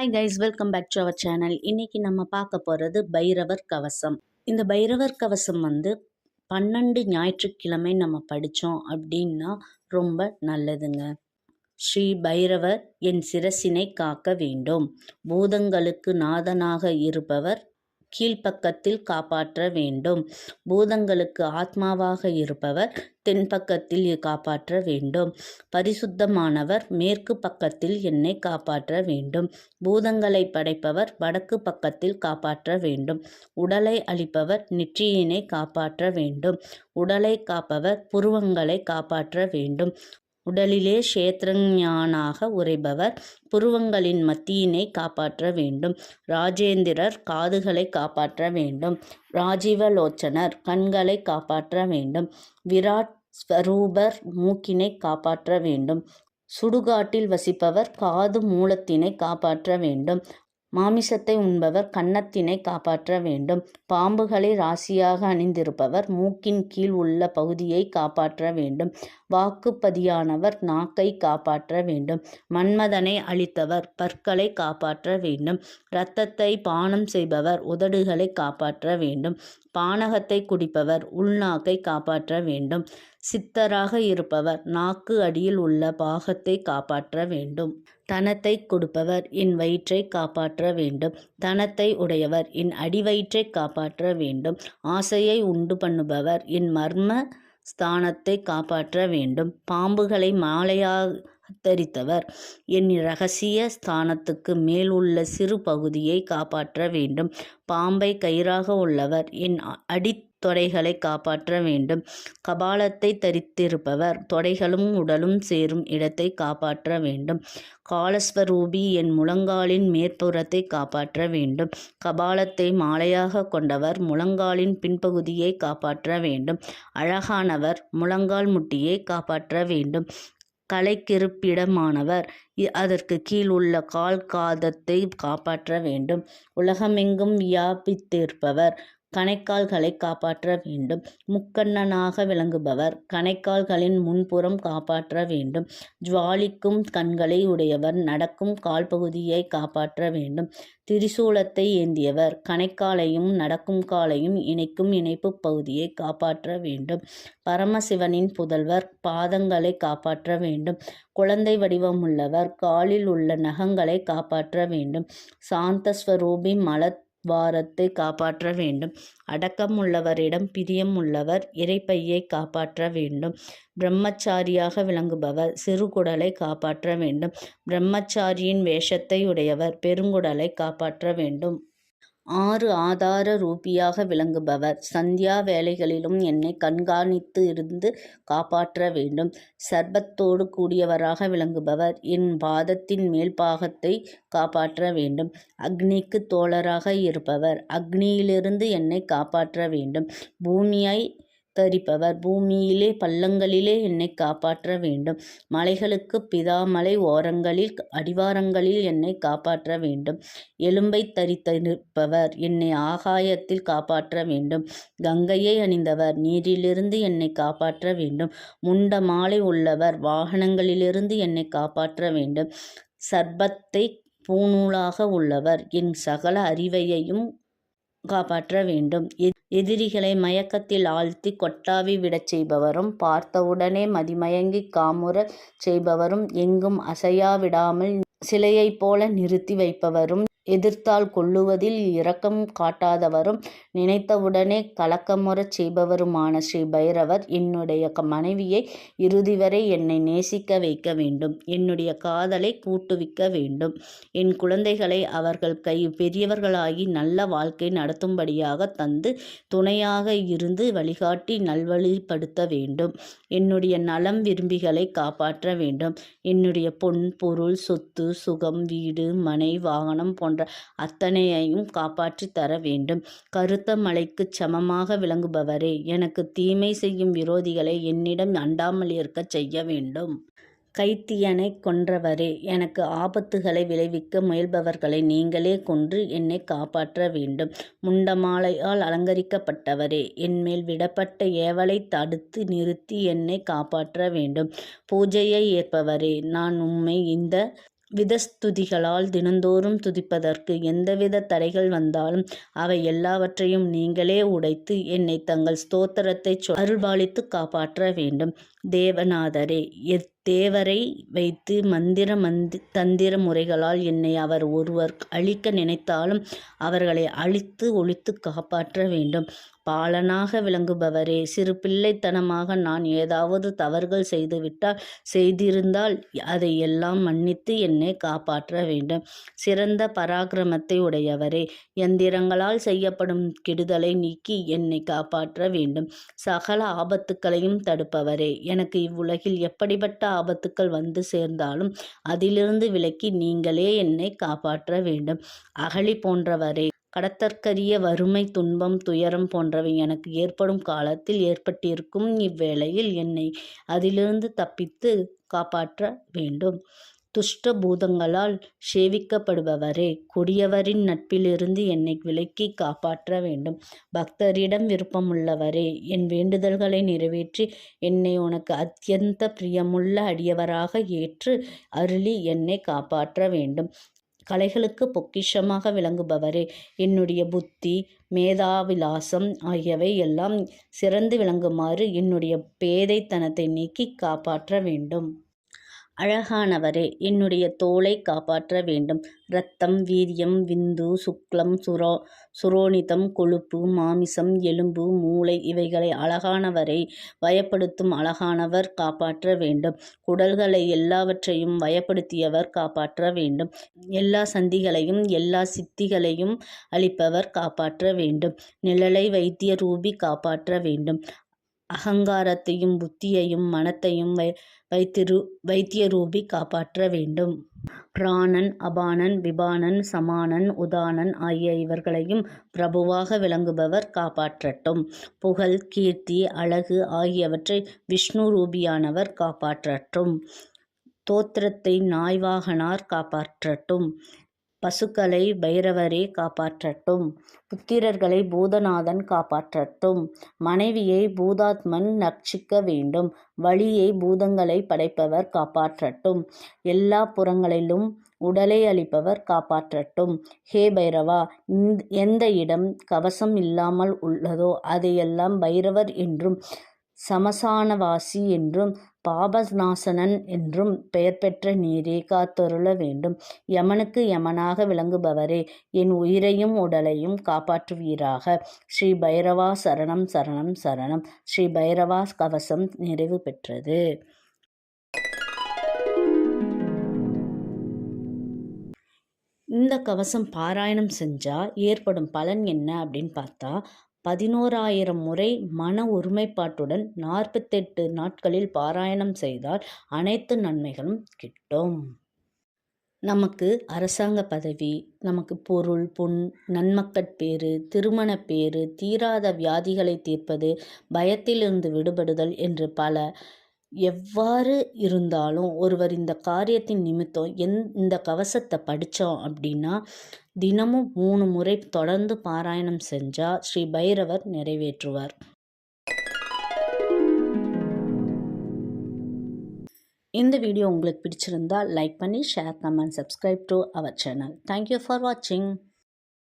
Hi guys welcome back to our channel இன்னைக்கு நம்ம பார்க்க போகிறது பைரவர் கவசம். இந்த பைரவர் கவசம் வந்து பன்னெண்டு ஞாயிற்றுக்கிழமை நம்ம படித்தோம் அப்படின்னா ரொம்ப நல்லதுங்க. ஸ்ரீ பைரவர் என் சிரசினை காக்க வேண்டும். பூதங்களுக்கு நாதனாக இருப்பவர் கீழ்ப்பக்கத்தில் காப்பாற்ற வேண்டும். பூதங்களுக்கு ஆத்மாவாக இருப்பவர் தென்பக்கத்தில் காப்பாற்ற வேண்டும். பரிசுத்தமானவர் மேற்கு பக்கத்தில் என்னை காப்பாற்ற வேண்டும். பூதங்களை படைப்பவர் வடக்கு பக்கத்தில் காப்பாற்ற வேண்டும். உடலை அளிப்பவர் நெற்றியினை காப்பாற்ற வேண்டும். உடலை காப்பவர் புருவங்களை காப்பாற்ற வேண்டும். உடலிலே க்ஷேத்திரஞானாக உரைபவர் புருவங்களின் மத்தியினை காப்பாற்ற வேண்டும். ராஜேந்திரர் காதுகளை காப்பாற்ற வேண்டும். ராஜீவலோச்சனர் கண்களை காப்பாற்ற வேண்டும். விராட் ஸ்வரூபர் மூக்கினை காப்பாற்ற வேண்டும். சுடுகாட்டில் வசிப்பவர் காது மூலத்தினை காப்பாற்ற வேண்டும். மாமிசத்தை உண்பவர் கன்னத்தினை காப்பாற்ற வேண்டும். பாம்புகளை ராசியாக அணிந்திருப்பவர் மூக்கின் கீழ் உள்ள பகுதியை காப்பாற்ற வேண்டும். வாக்குப்பதியானவர் நாக்கை காப்பாற்ற வேண்டும். மன்மதனை அளித்தவர் பற்களை காப்பாற்ற வேண்டும். இரத்தத்தை பானம் செய்பவர் உதடுகளை காப்பாற்ற வேண்டும். பானகத்தை குடிப்பவர் உள்நாக்கை காப்பாற்ற வேண்டும். சித்தராக இருப்பவர் நாக்கு அடியில் உள்ள பாகத்தை காப்பாற்ற வேண்டும். தனத்தை கொடுப்பவர் என் வயிற்றை காப்பாற்ற வேண்டும். தனத்தை உடையவர் என் அடிவயிற்றை காப்பாற்ற வேண்டும். ஆசையை உண்டு பண்ணுபவர் என் மர்ம ஸ்தானத்தை காப்பாற்ற வேண்டும். பாம்புகளை மாலையாக தரித்தவர் என் இரகசிய ஸ்தானத்துக்கு மேல் உள்ள சிறு பகுதியை காப்பாற்ற வேண்டும். பாம்பை கயிறாக உள்ளவர் என் அடி தொடைகளை காப்பாற்ற வேண்டும். கபாலத்தை தரித்திருப்பவர் தொடைகளும் உடலும் சேரும் இடத்தை காப்பாற்ற வேண்டும். காலஸ்வரூபி என் முழங்காலின் மேற்புறத்தை காப்பாற்ற வேண்டும். கபாலத்தை மாலையாக கொண்டவர் முழங்காலின் பின்பகுதியை காப்பாற்ற வேண்டும். அழகானவர் முழங்கால் முட்டியை காப்பாற்ற வேண்டும். கலைக்கிருப்பிடமானவர் அதற்கு கீழ் உள்ள கால் காதத்தை காப்பாற்ற வேண்டும். உலகமெங்கும் வியாபித்திருப்பவர் கணைக்கால்களை காப்பாற்ற வேண்டும். முக்கண்ணனாக விளங்குபவர் கணைக்கால்களின் முன்புறம் காப்பாற்ற வேண்டும். ஜுவாலிக்கும் கண்களை உடையவர் நடக்கும் கால்பகுதியை காப்பாற்ற வேண்டும். திரிசூலத்தை ஏந்தியவர் கணைக்காலையும் நடக்கும் காலையும் இணைக்கும் இணைப்பு பகுதியை காப்பாற்ற வேண்டும். பரமசிவனின் புதல்வர் பாதங்களை காப்பாற்ற வேண்டும். குழந்தை வடிவமுள்ளவர் காலில் உள்ள நகங்களை காப்பாற்ற வேண்டும். சாந்தஸ்வரூபி மலத் வாரத்தை காப்பாற்ற வேண்டும். அடக்கம் உள்ளவரிடம் பிரியம் உள்ளவர் இறைப்பையை காப்பாற்ற வேண்டும். பிரம்மச்சாரியாக விளங்குபவர் சிறுகுடலை காப்பாற்ற வேண்டும். பிரம்மச்சாரியின் வேஷத்தை உடையவர் பெருங்குடலை காப்பாற்ற வேண்டும். ஆறு ஆதார ரூபியாக விளங்குபவர். சந்தியா வேலைகளிலும் என்னை கண்காணித்து இருந்து காப்பாற்ற வேண்டும். சர்பத்தோடு கூடியவராக விளங்குபவர். என் பாதத்தின் மேல் பாகத்தை காப்பாற்ற வேண்டும். அக்னிக்கு தோழராக இருப்பவர். அக்னியிலிருந்து என்னை காப்பாற்ற வேண்டும். பூமியை தரிப்பவர் பூமியிலே பள்ளங்களிலே என்னை காப்பாற்ற வேண்டும். மலைகளுக்கு பிதாமலை ஓரங்களில் அடிவாரங்களில் என்னை காப்பாற்ற வேண்டும். எலும்பை தரித்திருப்பவர் என்னை ஆகாயத்தில் காப்பாற்ற வேண்டும். கங்கையை அணிந்தவர் நீரிலிருந்து என்னை காப்பாற்ற வேண்டும். முண்ட மாலை உள்ளவர் வாகனங்களிலிருந்து என்னை காப்பாற்ற வேண்டும். சர்பத்தை பூநூலாக உள்ளவர் என் சகல அறிவையையும் காப்பாற்ற வேண்டும். எதிரிகளை மயக்கத்தில் ஆழ்த்தி கொட்டாவி விடச் செய்பவரும் பார்த்தவுடனே மதிமயங்கி காமுறச் செய்பவரும் எங்கும் அசையா விடாமல் சிலையைப் போல நிறுத்தி வைப்பவரும் எதிர்த்தால் கொள்ளுவதில் இரக்கம் காட்டாதவரும் நினைத்தவுடனே கலக்கமுறச் செய்பவருமான ஸ்ரீ பைரவர் என்னுடைய மனைவியை இறுதி வரை என்னை நேசிக்க வைக்க வேண்டும். என்னுடைய காதலை கூட்டுவிக்க வேண்டும். என் குழந்தைகளை அவர்கள் கை பெரியவர்களாகி நல்ல வாழ்க்கை நடத்தும்படியாக தந்து துணையாக இருந்து வழிகாட்டி நல்வழிப்படுத்த வேண்டும். என்னுடைய நலம் விரும்பிகளை காப்பாற்ற வேண்டும். என்னுடைய பொன் பொருள் சொத்து சுகம் வீடு மனை வாகனம் போன்ற போன்ற அத்தனையையும் காப்பாற்றி தர வேண்டும். கருத்த மலைக்குச் சமமாக விளங்குபவரே எனக்கு தீமை செய்யும் விரோதிகளை என்னிடம் அண்டாமல் இருக்கச் செய்ய வேண்டும். கைத்தியனை கொன்றவரே எனக்கு ஆபத்துகளை விளைவிக்க முயல்பவர்களை நீங்களே கொன்று என்னை காப்பாற்ற வேண்டும். முண்டமாலையால் அலங்கரிக்கப்பட்டவரே என்மேல் விடப்பட்ட ஏவலை தடுத்து நிறுத்தி என்னை காப்பாற்ற வேண்டும். பூஜையை ஏற்பவரே நான் உம்மை இந்த விதஸ்துதிகளால் தினந்தோறும் துதிப்பதற்கு எந்தவித தடைகள் வந்தாலும் அவை எல்லாவற்றையும் நீங்களே உடைத்து என்னை தங்கள் ஸ்தோத்திரத்தை அருள்பாலித்து காப்பாற்ற வேண்டும். தேவநாதரே எத்தேவரை வைத்து மந்திர மந்தி தந்திர முறைகளால் என்னை அவர் ஒருவர் அழிக்க நினைத்தாலும் அவர்களை அழித்து ஒழித்து காப்பாற்ற வேண்டும். பாலனாக விளங்குபவரே சிறு பிள்ளைத்தனமாக நான் ஏதாவது தவறுகள் செய்துவிட்டால் செய்திருந்தால் அதை எல்லாம் மன்னித்து என்னை காப்பாற்ற வேண்டும். சிறந்த பராக்கிரமத்தை உடையவரே எந்திரங்களால் செய்யப்படும் கெடுதலை நீக்கி என்னை காப்பாற்ற வேண்டும். சகல ஆபத்துக்களையும் தடுப்பவரே எனக்கு இவ்வுலகில் எப்படிப்பட்ட ஆபத்துக்கள் வந்து சேர்ந்தாலும் அதிலிருந்து விலக்கி நீங்களே என்னை காப்பாற்ற வேண்டும். அகழி போன்றவரே கடத்தற்கரிய வறுமை துன்பம் துயரம் போன்றவை எனக்கு ஏற்படும் காலத்தில் ஏற்பட்டிருக்கும் இவ்வேளையில் என்னை அதிலிருந்து தப்பித்து காப்பாற்ற வேண்டும். துஷ்ட பூதங்களால் சேவிக்கப்படுபவரே கொடியவரின் நட்பிலிருந்து என்னை விலக்கி காப்பாற்ற வேண்டும். பக்தரிடம் விருப்பமுள்ளவரே என் வேண்டுதல்களை நிறைவேற்றி என்னை உனக்கு அத்தியந்த பிரியமுள்ள அடியவராக ஏற்று அருளி என்னை காப்பாற்ற வேண்டும். கலைகளுக்கு பொக்கிஷமாக விளங்குபவரே. என்னுடைய புத்தி மேதாவிலாசம் ஆகியவை எல்லாம் சிறந்து விளங்குமாறு என்னுடைய பேதைத்தனத்தை நீக்கி காப்பாற்ற வேண்டும். அழகானவரே என்னுடைய தோலை காப்பாற்ற வேண்டும். இரத்தம் வீரியம் விந்து சுக்லம் சுரோ சுரோனிதம் கொழுப்பு மாமிசம் எலும்பு மூளை இவைகளை அழகானவரை வயப்படுத்தும் அழகானவர் காப்பாற்ற வேண்டும். குடல்களை எல்லாவற்றையும் வயப்படுத்தியவர் காப்பாற்ற வேண்டும். எல்லா சந்திகளையும் எல்லா சித்திகளையும் அளிப்பவர் காப்பாற்ற வேண்டும். நிழலை வைத்திய ரூபி காப்பாற்ற வேண்டும். அகங்காரத்தையும் புத்தியையும் மனத்தையும் வை வைத்திரு வைத்தியரூபி காப்பாற்ற வேண்டும். பிராணன் அபானன் விபானன் சமானன் உதானன் ஆகிய இவர்களையும் பிரபுவாக விளங்குபவர் காப்பாற்றட்டும். புகழ் கீர்த்தி அழகு ஆகியவற்றை விஷ்ணு ரூபியானவர் காப்பாற்றட்டும். தோத்திரத்தை நாய்வாகனார் காப்பாற்றட்டும். பசுக்களை பைரவரே காப்பாற்றட்டும். புத்திரர்களை பூதநாதன் காப்பாற்றட்டும். மனைவியை பூதாத்மன் நட்சிக்க வேண்டும். வழியை பூதங்களை படைப்பவர் காப்பாற்றட்டும். எல்லா புறங்களிலும் உடலை அளிப்பவர் காப்பாற்றட்டும். ஹே பைரவா எந்த இடம் கவசம் இல்லாமல் உள்ளதோ அதையெல்லாம் பைரவர் என்றும் சமசானவாசி என்றும் பாபநாசனன் என்றும் பெயர் பெற்ற நீரே காத்தருள வேண்டும். யமனுக்கு யமனாக விளங்குபவரே என் உயிரையும் உடலையும் காப்பாற்றுவீராக. ஸ்ரீ பைரவா சரணம் சரணம் சரணம். ஸ்ரீ பைரவா கவசம் நிறைவு பெற்றது. இந்த கவசம் பாராயணம் செஞ்சால் ஏற்படும் பலன் என்ன அப்படின்னு பார்த்தா பதினோராயிரம் முறை மன ஒருமைப்பாட்டுடன் நாற்பத்தெட்டு நாட்களில் பாராயணம் செய்தால் அனைத்து நன்மைகளும் கிட்டும். நமக்கு அரசாங்க பதவி நமக்கு பொருள் பொன் நன்மக்கட்பேறு திருமணப்பேறு தீராத வியாதிகளை தீர்ப்பது பயத்திலிருந்து விடுபடுதல் என்று பல. எவ்வாறு இருந்தாலும் ஒருவர் இந்த காரியத்தின் நிமித்தம் எந் இந்த கவசத்தை படித்தோம் அப்படின்னா தினமும் மூணு முறை தொடர்ந்து பாராயணம் செஞ்சால் ஸ்ரீ பைரவர் நிறைவேற்றுவார். இந்த வீடியோ உங்களுக்கு பிடிச்சிருந்தா லைக் பண்ணி share comment subscribe to our channel thank you for வாட்சிங்